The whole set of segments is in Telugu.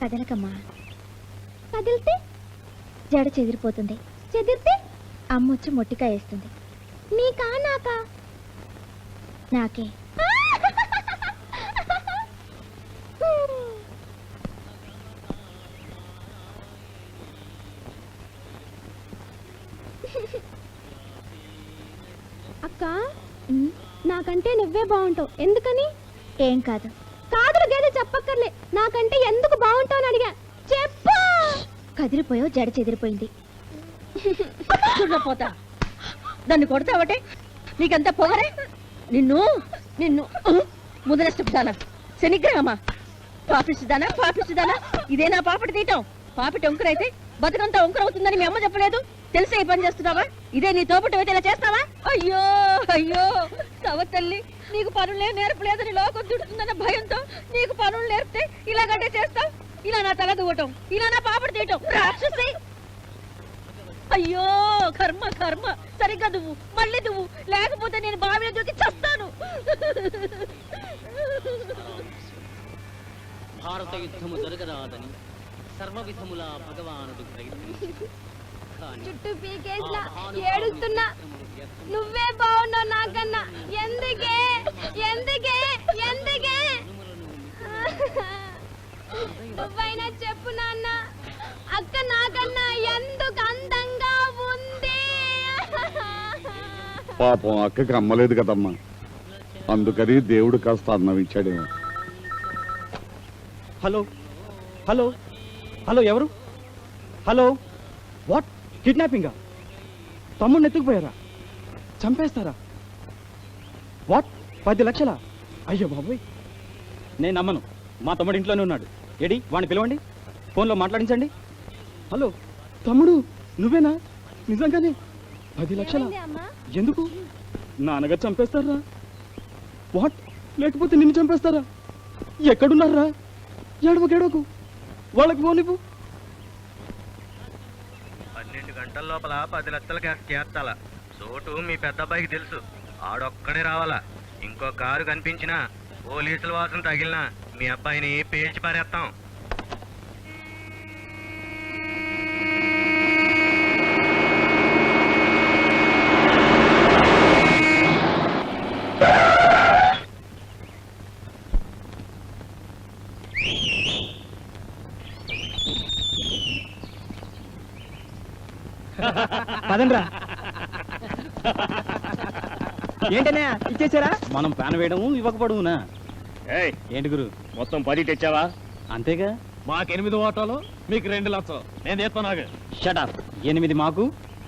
కదలకమ్మా. కదిలితే జడ చెదిరిపోతుంది. చెదిరితే అమ్మొచ్చి మొట్టికాయ వేస్తుంది నీకా నాకా? నాకే. అక్క నాకంటే నువ్వే బాగుంటావు. ఎందుకని? ఏం కాదు. గేదె నాకంటే ఎందుకు బాగుంటావు అని అడిగా. చెప్పు! కదిరిపోయో జడ చెదిరిపోయింది. పోతా దాన్ని కొడతావటే? నీకంత పొగరే? నిన్ను నిన్ను. ముదరష్టపుదానా శనిగ్రహమా? పాపిస్తుదానా పాపిస్తుదానా ఇదేనా పాపటి తీయటం. పాపిటి ఒంకరైతే బతుకంతా ఒంకర అవుతుందని మీ అమ్మ చెప్పలేదు. తెలిసే ఈ పని చేస్తున్నావా? ఇదే నీ తోపటి అయితే ఇలా చేస్తావా? అయ్యో అయ్యో. సవ తల్లి నీకు పనులే నేర్పలేదని లోకం తిడుతుందన్న భయంతో నీకు పనులు నేర్పితే ఇలాగంటే చేస్తావు? ఇలా నా తల దువ్వటం ఇలా నా పాపడు తీయటం రాక్షసి! అయ్యో కర్మ కర్మ. సరిగ్గా దువ్వు మళ్ళీ దువ్వు. లేకపోతే నేను బావిలో దూకి చస్తాను. భారత యుద్ధము జరగరాదని సర్వ విధముల భగవానుడు ప్రయత్నించి చుట్టూ పీకేసినా ఏడుస్తున్నా నువ్వే బాగున్నావు నాకన్నా. ఎందుకే? ఎందుకే? ఎందుకే? నువ్వైనా చెప్పు నాన్న. అక్క నాకన్నా ఎందుకు అందంగా ఉంది? పాపం అక్కకి అమ్మలేదు కదమ్మా. అందుకని దేవుడు కాస్త అన్నం ఇచ్చాడేమో హలో? హలో? హలో ఎవరు? హలో? వాట్? కిడ్నాపింగా? తమ్ముడిని ఎత్తుకుపోయారా? చంపేస్తారా? వాట్ పది లక్షలా? అయ్యో బాబోయ్. నేను నమ్మను. మా తమ్ముడు ఇంట్లోనే ఉన్నాడు. ఏడి వాడిని పిలవండి. ఫోన్లో మాట్లాడించండి. హలో తమ్ముడు నువ్వేనా? నిజంగానే? పది లక్షలా? ఎందుకు? నాన్నగారు చంపేస్తారా? వాట్ లేకపోతే నిన్ను చంపేస్తారా? ఎక్కడున్నారా? ఏడవకు. వాళ్ళకి ఫోన్ ఇవ్వు. పన్నెండు గంటల లోపల పది లక్షల క్యాష్ చేర్చాల చోటు మీ పెద్ద అబ్బాయికి తెలుసు. ఆడొక్కడే రావాలా. ఇంకో కారు కనిపించినా పోలీసుల వాసన తగిలినా మీ అబ్బాయిని పేల్చి పారేస్తాం పదండ్రా. ఏంటనే ఇచ్చేసారా? మనం ప్యాన్ వేయడము ఇవ్వకపోవడమునా? ఏంటి గురు? మొత్తం పది తెచ్చావా? అంతేగా? మాకు ఎనిమిది ఓటాలు మీకు రెండు లక్షలు. నేను తెస్తున్నాను షటప్ ఎనిమిది మాకు?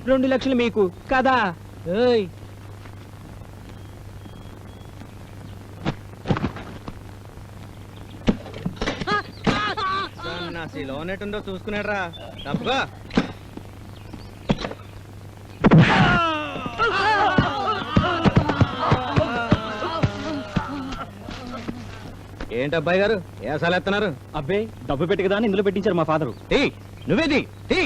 రెండు లక్షలు మీకు. కదా? ఏయ్. సన్నాసి లోనెట్టుందో చూసుకున్నాడ్రా. తప్పుగా ఏంటి అబ్బాయి గారు? ఏసాలు ఎత్తున్నారు? అబ్బే డబ్బు పెట్టి కదా అని ఇందులో పెట్టించారు మా ఫాదరు. టీ నువ్వేది టీ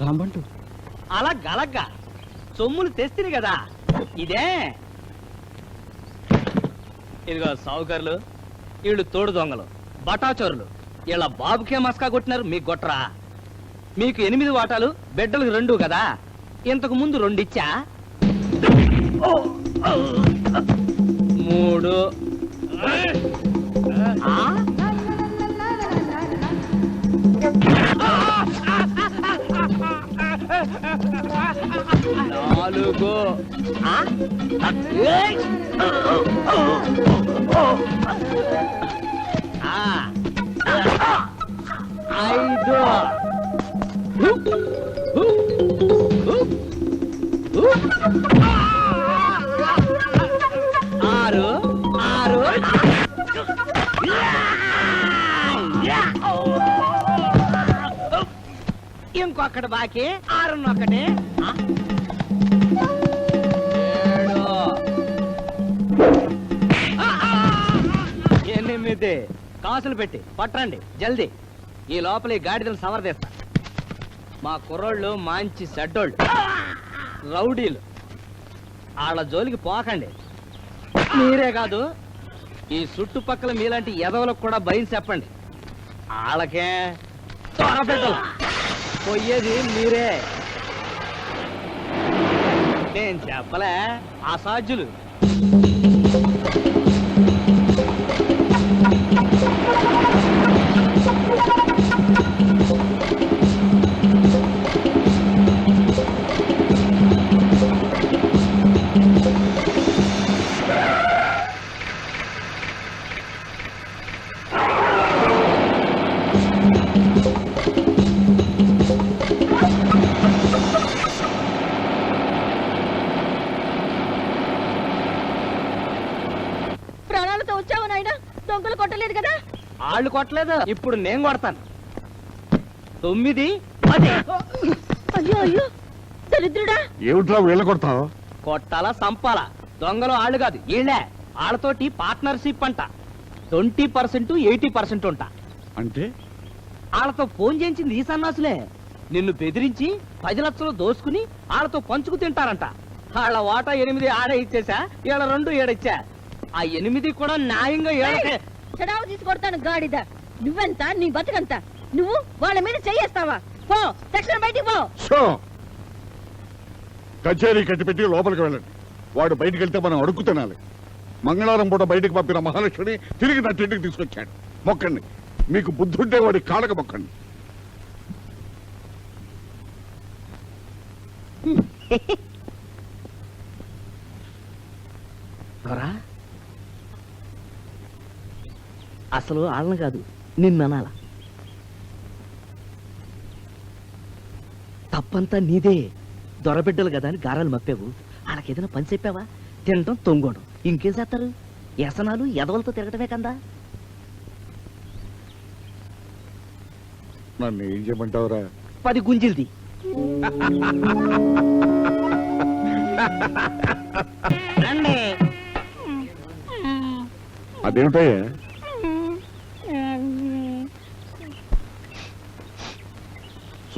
రాంబంటు. అలా గలగ్గా. సొమ్ములు తెస్తుంది కదా. ఇదే. ఇదిగో సావుకారులు వీళ్ళు తోడు దొంగలు బటాచోరులు. ఇలా బాబుకే మస్కా కొట్టినారు మీకు గొట్రా. మీకు ఎనిమిది వాటాలు బిడ్డలకు రెండు కదా. ఇంతకు ముందు రెండిచ్చా? మూడు. నాలుగు. ఆ? ఐదు. హుప్, ఆరు. ఆరు. ఇంకొకటి బాకీ. ఆరున్నొకటి ఆ? ఏడు. ఎనిమిది. కాసులు పెట్టి. పట్టండి జల్దీ. ఈ లోపల ఈ గాడిదలు సవరదీస్తా మా కుర్రోళ్ళు మంచి సెడ్డోళ్ళు రౌడీలు. వాళ్ళ జోలికి పోకండి. మీరే కాదు ఈ చుట్టుపక్కల మీలాంటి ఎదవలకు కూడా భయం చెప్పండి. వాళ్ళకే త్వరపెట్టలు పోయేది మీరే. నేను చెప్పలే అసాధ్యులు. కొట్టలేదు కదా? వాళ్ళు కొట్టలేదు. ఇప్పుడు నేను కొడతాను. తొమ్మిది పది. అయ్యో అయ్యో. దరిద్రుడా. ఏమిట్రా వీళ్ళ కొడతావు? కొట్టాల సంపాల దొంగలు ఆళ్ళు కాదు వీళ్ళే. వాళ్ళతోటి పార్ట్నర్షిప్ అంట. ట్వంటీ పర్సెంట్ ఎయిటీ పర్సెంట్ ఉంటా. అంటే? వాళ్ళతో ఫోన్ చేయించింది ఈ సన్నాసులే. నిన్ను బెదిరించి పది లక్షలు దోసుకుని వాళ్ళతో పంచుకు తింటారంట. వాళ్ళ వాటా ఎనిమిది ఆడే ఇచ్చేసా ఈడ రెండు ఏడిచ్చా. ఆ ఎనిమిది కూడా న్యాయంగా ఏడకే చెడావు తీసి కొడతాను గాడిద. నువ్వెంత? నీ బతుకంత? నువ్వు వాళ్ళ మీద చెయ్యేస్తావా? పో తక్షణం బయటికి పో. షో కచేరీ కట్టిపెట్టి లోపలికి వెళ్ళండి. వాడు బయటికి వెళ్తే మనం అడుక్కు తినాలి. మంగళవారం పూట బయటికి పంపిన మహాలక్ష్మిని తిరిగి నా ఇంటికి తీసుకొచ్చాడు. మొక్కండి. మీకు బుద్ధుంటే వాడి కాళ్ళకి మొక్కండి. దొరా అసలు వాళ్ళని కాదు నిన్ననాల తప్పంతా నీదే. దొరబిడ్డలు కదా అని గారాలు మప్పావు. వాళ్ళకి ఏదైనా పని చెప్పావా? తినటం తొంగోడం ఇంకేం చేస్తారు? వ్యసనాలు ఎదవలతో తిరగటమే కదా? నన్ను ఏం చేయమంటావురా? పది గుంజిల్ది. అదేమిటయ్యా?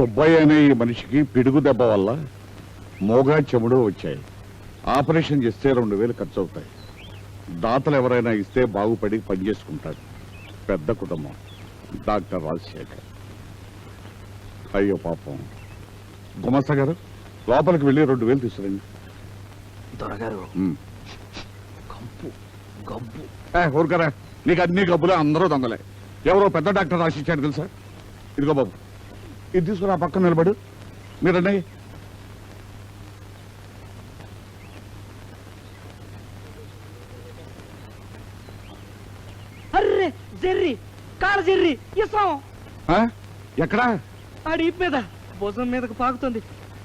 సుబ్బయ్య అనే ఈ మనిషికి పిడుగు దెబ్బ వల్ల మోగా చెముడు వచ్చాయి. ఆపరేషన్ చేస్తే రెండు వేలు ఖర్చు అవుతాయి దాతలు ఎవరైనా ఇస్తే బాగుపడి పని చేసుకుంటాడు పెద్ద కుటుంబం. డాక్టర్ రాజశేఖర్. అయ్యో పాపం. గుమస్తా గారు లోపలికి వెళ్ళి రెండు వేలు తీసుకురండి. దొరగారు. ఊరుకరా. నీకు అన్ని గబ్బులే అందరూ దొంగలే. ఎవరో పెద్ద డాక్టర్ రాసిచ్చాడు తెలుసా? ఇదిగో బాబు. ఇది తీసుకుని ఆ పక్కన నిలబడు. మీరండి అర్రే జెర్రి కారు జెర్రి ఇసం ఆ? ఎక్కడా? ఆడి ఇప్ మీద. భుజం మీదకు పాకుతుంది.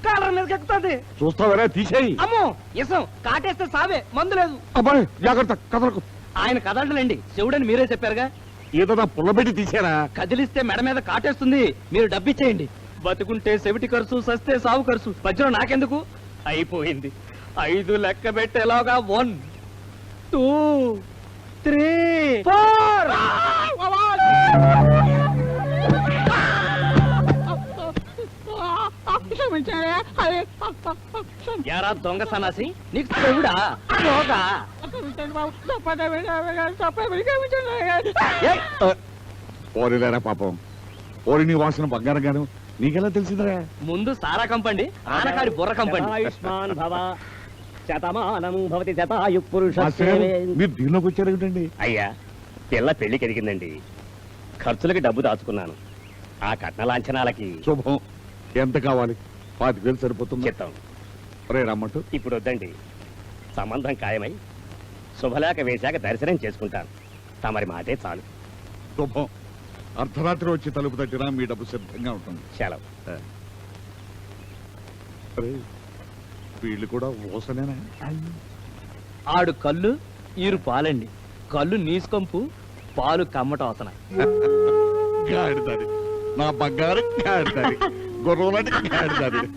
కాలర్ మీదకి ఎక్కుతుంది. చూస్తావరా? తీసేయి. అమ్మో ఇసం కాటేస్తే సావే మందు లేదు. అబ్బాయి జాగ్రత్త కదలకు. ఆయన కదలడండి శివుడని మీరే చెప్పారుగా. ఏదైనా పుల్లబెట్టి తీసేరా? కదిలిస్తే మెడ మీద కాటేస్తుంది. మీరు డబ్బిచ్చేయండి. బతుకుంటే సెవిటి ఖర్చు సస్తే సావు ఖర్చు. మధ్యలో నాకెందుకు? అయిపోయింది. ఐదు లెక్క పెట్టేలాగా వన్ టూ త్రీ ఫోర్! యారా దొంగ సన్నాసి? నీకు చెవుడా? రోగా? ఓరిలేరా పాపం. ఓరి నీ వాసన బంగారం గాను. నీకెలా తెలిసిందిరా? ముందు సారా కంపండి ఆనకాడి బుర్ర కంపండి. ఆయుష్మాన్ భవ శతమానం భవతి శతాయు పురుష మాస్టర్ మీరు దీనిలోకి వచ్చారు ఏమిటండి అయ్యా పిల్ల పెళ్ళికి ఎదిగిందండి ఖర్చులకి డబ్బు దాచుకున్నాను. ఆ కట్న లాంఛనాలకి. శుభం. ఎంత కావాలి? పాతిక వేలు సరిపోతుంది? చిత్తం రే రమ్మంటూ. ఇప్పుడు వద్దండి సంబంధం ఖాయమై శుభలేఖ వేశాక దర్శనం చేసుకుంటాను. తమరి మాటే చాలు. శుభం. అర్ధరాత్రి వచ్చి తలుపు తట్టినా మీ డబ్బు సిద్ధంగా ఉంటుంది. సెలవు అరే వీళ్ళు కూడా ఓసనేనా ఆడు కళ్ళు ఈరు పాలండి. కళ్ళు నీసుకంపు పాలు కమ్మట అవసరం గాడిదారి. నా బంగారు గాడిదారి. గుర్రంలాంటి గాడిదారి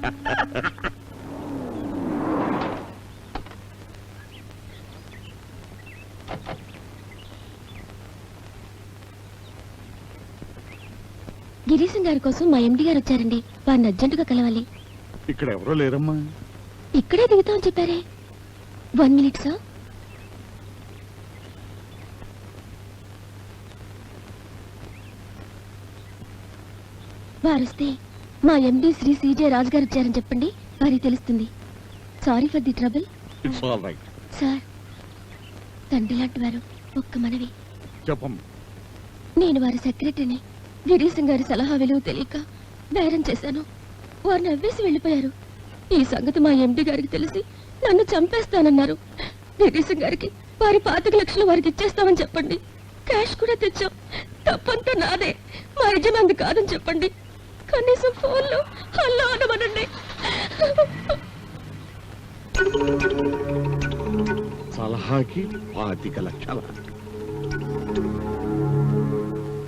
గిరీశం గారి కోసం మా ఎండి గారు వచ్చారండి. వారిని అర్జెంటుగా కలవాలి. ఇక్కడ ఎవరో లేరమ్మా. ఇక్కడే దిగుతామని చెప్పారే. One minute sir. వారొస్తే మా ఎండి శ్రీ సిజే రాజు గారు వచ్చారని చెప్పండి. వారికి తెలుస్తుంది. Sorry for the trouble it's all right sir తండ్రి లాంటి వారు ఒక్క మనవి. చెప్పమ్మా. నేను వారి సెక్రటరీని గిరీశం గారి సలహా విలువ తెలియక బేరం చేశాను. వారు నవ్వేసి వెళ్ళిపోయారు. ఈ సంగతి మా ఎండి గారికి తెలిసి నన్ను చంపేస్తానన్నారు. గిరీశం గారికి వారి పాతిక లక్షలు వారికి ఇచ్చేస్తామని చెప్పండి. క్యాష్ కూడా తెచ్చాం. తప్పంతా నాదే. మా యజమాని కాదని చెప్పండి. కనీసం ఫోన్లో హలో అనమనండి. సలహాకి పాతిక లక్షల.